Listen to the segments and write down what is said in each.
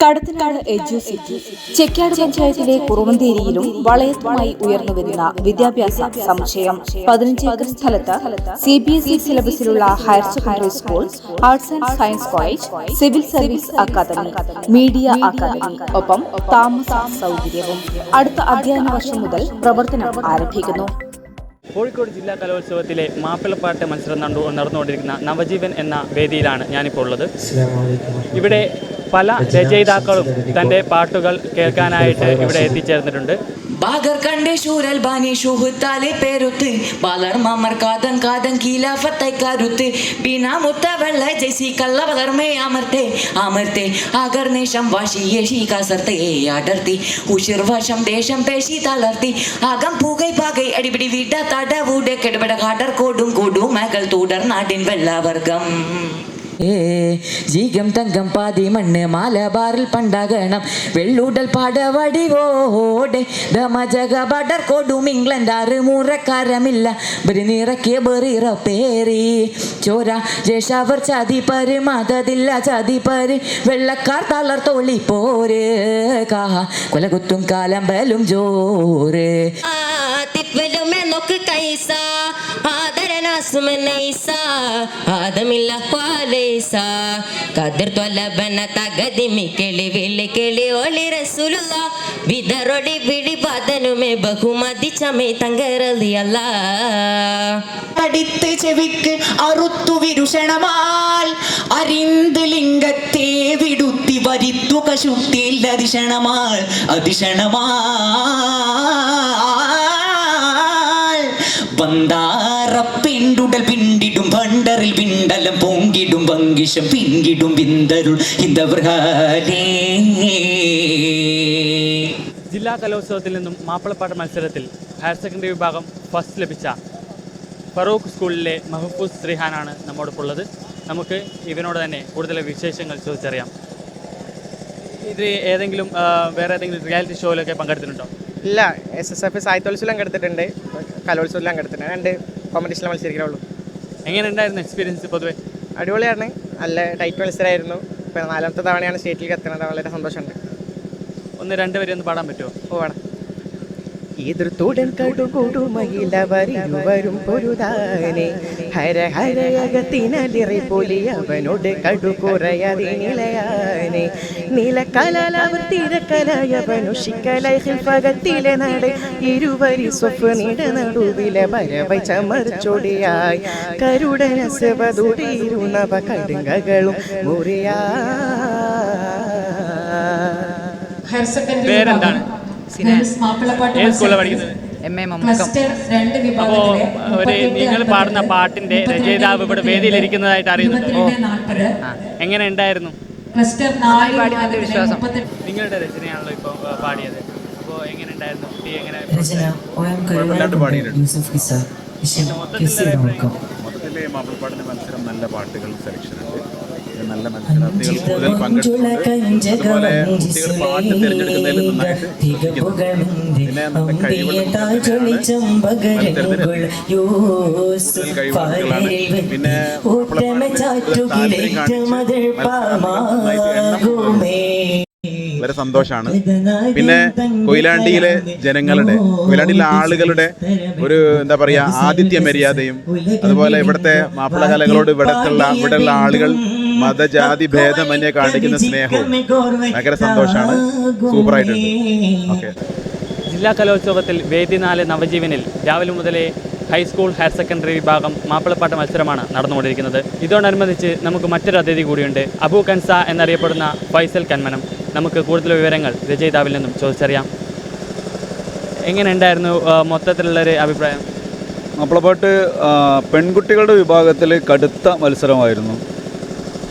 Kadathanad Educity Chekkad പഞ്ചായത്തിലെ കുറുവന്തേരിയിലും വളയത്തുമായി ഉയർന്നുവരുന്ന വിദ്യാഭ്യാസ സംശയം. പതിനഞ്ച് ഏക്കർ സ്ഥലത്ത് C B S E സിലബസിലുള്ള higher secondary school arts and science college civil service academy media academy ഒപ്പം താമസ സൗകര്യവും. അടുത്ത അധ്യയന വർഷം മുതൽ പ്രവർത്തനം ആരംഭിക്കുന്നു. കോഴിക്കോട് ജില്ലാ കലോത്സവത്തിലെ മാപ്പിളപ്പാട്ട് മത്സരം നടന്നു നടന്നുകൊണ്ടിരിക്കുന്ന നവജീവൻ എന്ന വേദിയിലാണ് ഞാനിപ്പോൾ ഉള്ളത്. ഇവിടെ പല രചയിതാക്കളും തന്റെ പാട്ടുകൾ കേൾക്കാനായിട്ട് ഇവിടെ എത്തിച്ചേർന്നിട്ടുണ്ട്. ബാഗർ കണ്ടേ അടിപിടി വൂടെ കൂടും മകൾ തുടർ നാടിൻ വെള്ളവർഗം. ജീകം തങ്കം പാതി മണ്ണ് മാലബാറിൽ പണ്ടാകണം. വെള്ളൂടൽ പാടവടിവോടെ ദമജക ബടർ കൊടും. ഇംഗ്ലണ്ട് ആറ് മൂറക്കാരമില്ല. ബരി നിറക്കിയ ബെറിറ പേരി ചോര ജേഷാവർ ചതി പര് മതതില്ല ചതി പര്. വെള്ളക്കാർ തളർ തോളി പോര്. കാ കൊലകുത്തും കാലമ്പലും ജോറ് നോക്ക് കൈസ. ചമേ തങ്കരതിയല്ല അടിത്ത് ചെവിക്ക് അറുത്തു വിരുഷണമാൽ. അരിന്ത് ലിംഗത്തെ വിടുത്തി വരുത്തു കശുത്തിൽ അതിഷണമാൽ അതിഷണമാൽ പിണ്ടിടും പണ്ടറിൽ വിണ്ടലം പൊങ്കിടും വങ്കിഷം പിങ്കിടും വിന്തരുൾ ഇന്തവൃഹാലേ ജില്ലാ കലോത്സവത്തിൽ നിന്നും മാപ്പിളപ്പാട്ട് മത്സരത്തിൽ ഹയർ സെക്കൻഡറി വിഭാഗം ഫസ്റ്റ് ലഭിച്ച ഫറൂഖ് സ്കൂളിലെ മഹഫൂസ് ശ്രീഹാനാണ് നമ്മോടൊപ്പം ഉള്ളത് നമുക്ക് ഇവനോട് തന്നെ കൂടുതൽ വിശേഷങ്ങൾ ചോദിച്ചറിയാം. ഇത് ഏതെങ്കിലും വേറെ ഏതെങ്കിലും റിയാലിറ്റി ഷോയിലൊക്കെ പങ്കെടുത്തിട്ടുണ്ടോ? ഇല്ല എസ് എസ് എഫ് സാഹിത്യോത്സവം പങ്കെടുത്തിട്ടുണ്ട് കലോത്സവത്തിൽ പങ്കെടുത്തിട്ടുണ്ട് രണ്ട് കോമ്പറ്റീഷനിൽ മത്സരിക്കുന്നുള്ളൂ എങ്ങനെ ഉണ്ടായിരുന്നു എക്സ്പീരിയൻസ് പൊതുവെ? അടിപൊളിയാണ് നല്ല ടൈറ്റ് മത്സരമായിരുന്നു ഇപ്പം നാലാമത്തെ തവണയാണ് സ്റ്റേറ്റിലേക്ക് എത്തുന്നത്. വളരെ സന്തോഷമുണ്ട്. ഒന്ന് രണ്ട് രണ്ടുപേരും ഒന്ന് പാടാൻ പറ്റുമോ? പോവാണ് എതിർത്തുടൻ കടുകൊടുമയിലവരും പൊരുതാനെ. ഹര ഹരയകത്തിനലിറി പൊലി അവനോട് കടുകുറയതിനിളയാനെ നിലക്കലവർ തിരക്കലായവനുഷിക്കലായി ഹിൽഫകത്തിലെ നട. ഇരുവരി സ്വപ്നിട നടുവിലെ വരവൈ ചമർച്ചൊടിയായി. കരുടനസവതുടിയിരുന്നവ കടുങ്കകളും മുറിയാ. ഹയർ സെക്കൻഡറി പേരെന്താണ്? ഏത് സ്കൂളിലാണ് പഠിക്കുന്നത്? ഒരു നിങ്ങൾ പാടുന്ന പാട്ടിന്റെ രചയിതാവ് ഇവിടെ വേദിയിലിരിക്കുന്നതായിട്ട് അറിയുന്നുണ്ട്. നാൽപ്പത്. എങ്ങനെ ഉണ്ടായിരുന്നു? വിഭാഗത്തിലെ മുപ്പത്തെട്ട് നിങ്ങളുടെ രചനയാണല്ലോ ഇപ്പോൾ പാടിയത്. അപ്പോൾ എങ്ങനെ ഉണ്ടായിരുന്നു? കുട്ടി എങ്ങനെ രചന ഒ എം കരുണാകരൻ യൂസഫ് കിസ വിഷയം മൊത്തത്തിലെ മാപ്പിളപ്പാട്ടിന്റെ മത്സരം നല്ല പാട്ടുകൾ സെലക്ഷൻ ഉണ്ട് നല്ല മത്സരാർത്ഥികൾ കൂടുതൽ പങ്കെടുക്കുന്നുണ്ട് അതുപോലെ കുട്ടികൾ പാട്ട് തിരഞ്ഞെടുക്കുന്നതിൽ നന്നായിട്ട് ശ്രദ്ധിക്കുന്നുണ്ട്. പിന്നെ നല്ല കഴിവുള്ള പിന്നെ മാപ്പിളപ്പാട്ടിന് താല്പര്യം കാണിച്ച് മത്സരം നന്നായിട്ട് വളരെ സന്തോഷമാണ് പിന്നെ കൊയിലാണ്ടിയിലെ ജനങ്ങളുടെ കൊയിലാണ്ടിയിലെ ആളുകളുടെ ഒരു എന്താ പറയാ ആതിഥ്യ മര്യാദയും അതുപോലെ ഇവിടുത്തെ മാപ്പിള കലകളോട് ഇവിടത്തുള്ള ഇവിടെയുള്ള ആളുകൾ മതജാതി ഭേദമന്യേ കാണിക്കുന്ന സ്നേഹവും ഭയങ്കര സന്തോഷമാണ് സൂപ്പറായിട്ടുണ്ട്. ഓക്കെ. ജില്ലാ കലോത്സവത്തിൽ വേദി നാല് നവജീവനിൽ രാവിലെ മുതലേ ഹൈസ്കൂൾ ഹയർ സെക്കൻഡറി വിഭാഗം മാപ്പിളപ്പാട്ട് മത്സരമാണ് നടന്നുകൊണ്ടിരിക്കുന്നത്. ഇതോടനുബന്ധിച്ച് നമുക്ക് മറ്റൊരു അതിഥി കൂടിയുണ്ട്. അബു കൻസ എന്നറിയപ്പെടുന്ന ഫൈസൽ കന്മനം. നമുക്ക് കൂടുതൽ വിവരങ്ങൾ രചയിതാവിൽ നിന്നും ചോദിച്ചറിയാം. എങ്ങനെ ഉണ്ടായിരുന്നു മൊത്തത്തിലുള്ളൊരു അഭിപ്രായം? മാപ്പിളപ്പാട്ട് പെൺകുട്ടികളുടെ വിഭാഗത്തിൽ കടുത്ത മത്സരമായിരുന്നു.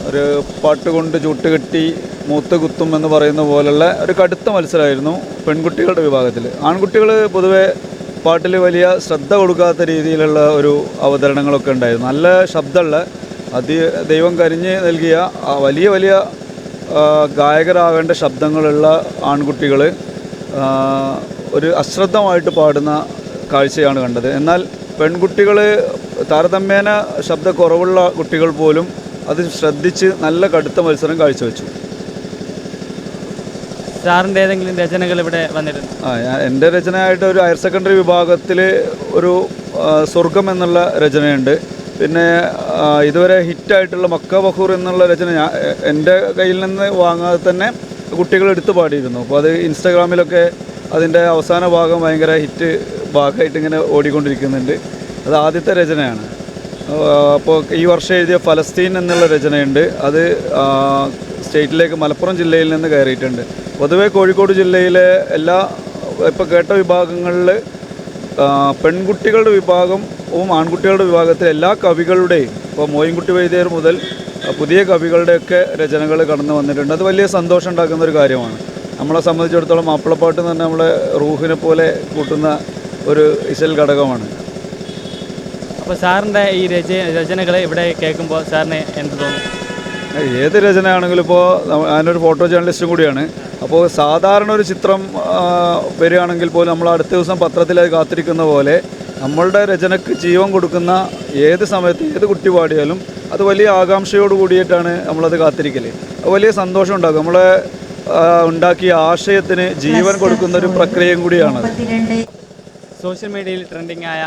ഒരു പാട്ട് കൊണ്ട് ചൂട്ടുകെട്ടി മൂത്ത് കുത്തും എന്ന് പറയുന്ന പോലുള്ള ഒരു കടുത്ത മത്സരമായിരുന്നു പെൺകുട്ടികളുടെ വിഭാഗത്തിൽ. ആൺകുട്ടികൾ പൊതുവെ പാട്ടിൽ വലിയ ശ്രദ്ധ കൊടുക്കാത്ത രീതിയിലുള്ള ഒരു അവതരണങ്ങളൊക്കെ ഉണ്ടായിരുന്നു. നല്ല ശബ്ദമുള്ള അതി ദൈവം കരിഞ്ഞ് നൽകിയ വലിയ വലിയ ഗായകരാകേണ്ട ശബ്ദങ്ങളുള്ള ആൺകുട്ടികൾ ഒരു അശ്രദ്ധമായിട്ട് പാടുന്ന കാഴ്ചയാണ് കണ്ടത്. എന്നാൽ പെൺകുട്ടികൾ താരതമ്യേന ശബ്ദ കുറവുള്ള കുട്ടികൾ പോലും അത് ശ്രദ്ധിച്ച് നല്ല കടുത്ത മത്സരം കാഴ്ചവെച്ചു. സാറിന്റെ ഏതെങ്കിലും രചനകൾ ഇവിടെ വന്നിരുന്നു? ആ ഞാൻ എന്റെ രചനയായിട്ട് ഒരു ഹയർ സെക്കൻഡറി വിഭാഗത്തിൽ ഒരു സ്വർഗം എന്നുള്ള രചനയുണ്ട്. പിന്നെ ഇതുവരെ ഹിറ്റായിട്ടുള്ള മക്ക ബഹൂർ എന്നുള്ള രചന ഞാൻ എന്റെ കയ്യിൽ നിന്ന് വാങ്ങാതെ തന്നെ കുട്ടികൾ എടുത്തു പാടിയിരുന്നു. അപ്പോൾ അത് ഇൻസ്റ്റാഗ്രാമിലൊക്കെ അതിന്റെ അവസാന ഭാഗം ഭയങ്കര ഹിറ്റ് ഭാഗമായിട്ട് ഇങ്ങനെ ഓടിക്കൊണ്ടിരിക്കുന്നുണ്ട്. അത് ആദ്യത്തെ രചനയാണ്. അപ്പോൾ ഈ വർഷം എഴുതിയ ഫലസ്തീൻ എന്നുള്ള രചനയുണ്ട്. അത് സ്റ്റേറ്റിലേക്ക് മലപ്പുറം ജില്ലയിൽ നിന്ന് കയറിയിട്ടുണ്ട്. പൊതുവേ കോഴിക്കോട് ജില്ലയിലെ എല്ലാ ഇപ്പോൾ കേട്ട വിഭാഗങ്ങളിൽ പെൺകുട്ടികളുടെ വിഭാഗവും ആൺകുട്ടികളുടെ വിഭാഗത്തിലെ എല്ലാ കവികളുടെയും ഇപ്പോൾ മോയിൻകുട്ടി വൈദ്യർ മുതൽ പുതിയ കവികളുടെയൊക്കെ രചനകൾ കടന്നു വന്നിട്ടുണ്ട്. അത് വലിയ സന്തോഷം ഉണ്ടാക്കുന്ന ഒരു കാര്യമാണ്. നമ്മളെ സംബന്ധിച്ചിടത്തോളം മാപ്പിളപ്പാട്ട് തന്നെ നമ്മളെ റൂഹിനെ പോലെ കൂട്ടുന്ന ഒരു ഇസൽ ഘടകമാണ്. അപ്പോൾ സാറിന്റെ ഈ രച രചനകൾ ഇവിടെ കേൾക്കുമ്പോൾ സാറിന് എന്ത് തോന്നി? ഏത് രചനയാണെങ്കിലും ഇപ്പോൾ ഞാനൊരു ഫോട്ടോ ജേർണലിസ്റ്റും കൂടിയാണ്. അപ്പോൾ സാധാരണ ഒരു ചിത്രം വരികയാണെങ്കിൽ പോലും നമ്മൾ അടുത്ത ദിവസം പത്രത്തിൽ അത് കാത്തിരിക്കുന്ന പോലെ നമ്മളുടെ രചനയ്ക്ക് ജീവൻ കൊടുക്കുന്ന ഏത് സമയത്ത് ഏത് കുട്ടി പാടിയാലും അത് വലിയ ആകാംക്ഷയോട് കൂടിയിട്ടാണ് നമ്മളത് കാത്തിരിക്കൽ അത് വലിയ സന്തോഷം ഉണ്ടാകും നമ്മളെ ഉണ്ടാക്കിയ ആശയത്തിന് ജീവൻ കൊടുക്കുന്ന ഒരു പ്രക്രിയയും കൂടിയാണ് സോഷ്യൽ മീഡിയയിൽ ട്രെൻഡിങ് ആയ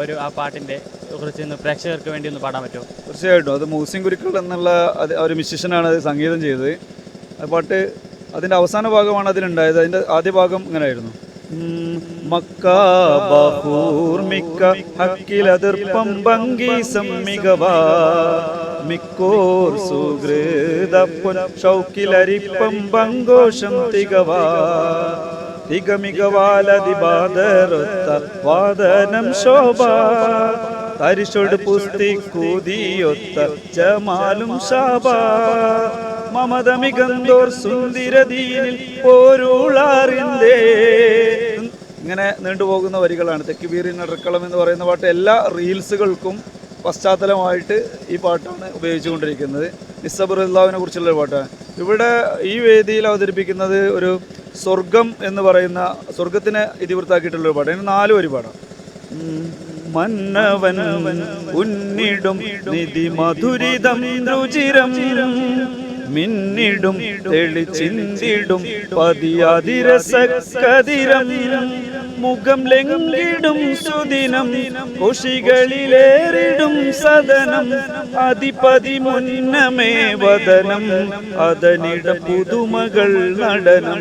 ഒരു ആ പാട്ടിന്റെ കുറിച്ച് ഒന്ന് പ്രേക്ഷകർക്ക് വേണ്ടി ഒന്ന് പാടാൻ പറ്റുമോ? തീർച്ചയായിട്ടും. അത് മൂസിൻ കുരുക്കൾ എന്നുള്ള ഒരു മിസിഷനാണ് അത് സംഗീതം ചെയ്തത്. ആ പാട്ട് അതിന്റെ അവസാന ഭാഗമാണ് അതിലുണ്ടായത്. അതിന്റെ ആദ്യ ഭാഗം ഇങ്ങനെയായിരുന്നു ഉം, മക്ക ബഹൂർ മിക്ക ഹക്കിലതിർപ്പം ഭംഗി മികവാ. മിക്കോർ സുഹൃതപ്പൊൻ ഷൗക്കിലരിപ്പം തികവ. തികവാ തികമികവാലതിബാദരൊത്ത വാദനം ശോഭ. തരിശൊട് പുസ്തി കൂതിയൊത്ത ജമാലും ശാബ മമത മികന്തോർ സുന്ദരദീനിൽ പോരുളാറിന്തേ ഇങ്ങനെ നീണ്ടുപോകുന്ന വരികളാണ്. തെക്കുബീറിൻ അടുക്കളം എന്ന് പറയുന്ന പാട്ട് എല്ലാ റീൽസുകൾക്കും പശ്ചാത്തലമായിട്ട് ഈ പാട്ടാണ് ഉപയോഗിച്ചുകൊണ്ടിരിക്കുന്നത്. നിസ്സബുറുല്ലാവിനെ കുറിച്ചുള്ള ഒരു പാട്ടാണ്. ഇവിടെ ഈ വേദിയിൽ അവതരിപ്പിക്കുന്നത് ഒരു സ്വർഗം എന്ന് പറയുന്ന സ്വർഗത്തിനെ ഇതിവൃത്താക്കിയിട്ടുള്ള ഒരു പാട്ടാണ് നാല് ഒരുപാടാണ്. മന്നവൻ ഉന്നിടും നിധി മധുരിതം മിന്നിടും തെളിച്ചിന്തിടും പതിയാതിരസക്കതിരം. മുഖം ലെങ്കിടും സുദിനം കുഷികളിലേറിടും സദനം അധിപതി മുന്നമേ വദനം അതനിട പുതുമകൾ നടനം.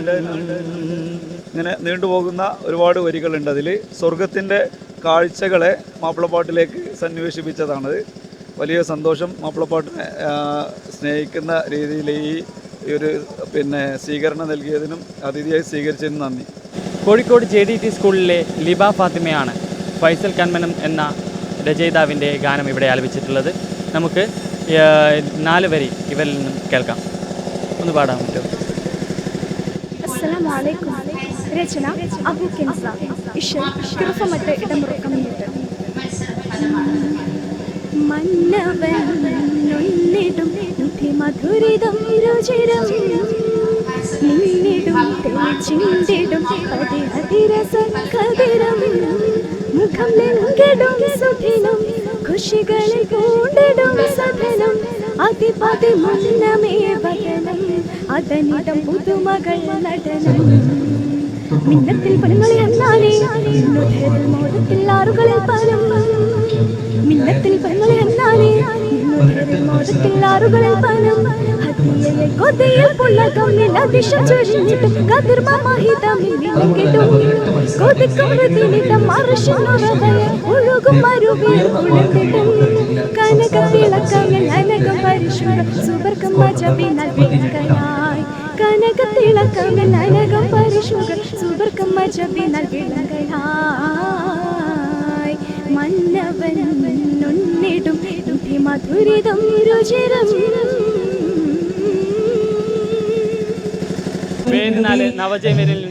ഇങ്ങനെ നീണ്ടുപോകുന്ന ഒരുപാട് വരികളുണ്ട് അതിൽ സ്വർഗത്തിന്റെ കാഴ്ചകളെ മാപ്പിളപ്പാട്ടിലേക്ക് സന്നിവേശിപ്പിച്ചതാണത്. വലിയ സന്തോഷം മാപ്പിളപ്പാട്ടിനെ സ്നേഹിക്കുന്ന രീതിയിൽ ഈ ഒരു പിന്നെ സ്വീകരണം നൽകിയതിനും അതിഥിയായി സ്വീകരിച്ചതിനും നന്ദി. കോഴിക്കോട് ജെ ഡി ടി സ്കൂളിലെ ലിബ ഫാത്തിമയാണ് ഫൈസൽ കൺമനം എന്ന രചയിതാവിന്റെ ഗാനം ഇവിടെ ആലപിച്ചിട്ടുള്ളത്. നമുക്ക് നാല് വരി ഇവരിൽ നിന്നും കേൾക്കാം. ഒന്ന് പാടാൻ പറ്റുമോ അസ്സലാമലൈക്കും രചന അബു കെൻസ. ഇടമുറക്കം ഇടമുറക്കമിട്ട് മന്നവന്നിടും മധുരിതം രുചിരം. നിന്നിടും തെളിച്ചിണ്ടിടും അതിരസകതിരം മുഖം ലംഘിടും സുഖിനും ഖുഷികളിൽ പൂണ്ടിടും സധനം. അതിപതി മുന്നമേ വദനം അതനിടം പുതുമകൾ നടനം. മിന്നത്തിൽ പനങ്ങളെ അന്നാലേ നുധരിൽ മോദത്തിൽ ആറുകളിൽ പനം. മിന്നത്തിൽ പനങ്ങളെ അന്നാലേ നുധരിൽ മോദത്തിൽ ആറുകളിൽ പനം. ഹതിയലെ കൊതിയിൽ പുളകം നിലദിശ ചൊരിഞ്ഞിട്ടും കതിർമഹിതമിൽ വിളിക്കിട്ടും കൊതിക്കും ഹൃദിനിടം മറുഷിനുറവയെ ഒഴുകും മരുവിൽ കുളിർത്തിട്ടും കനകത്തിളക്കങ്ങൾ അനകം പരിശുദ്ധ സുവർക്കം മജബിനാൽ വിളങ്കയായി കനകത്തിളക്കങ്ങൾ അനകം പരിശുദ്ധ സുവർക്കം മജബിനാൽ വിളങ്കയായി മന്നവൻ ഉന്നിടും മധുരിതം രുചിരം. നിന്നും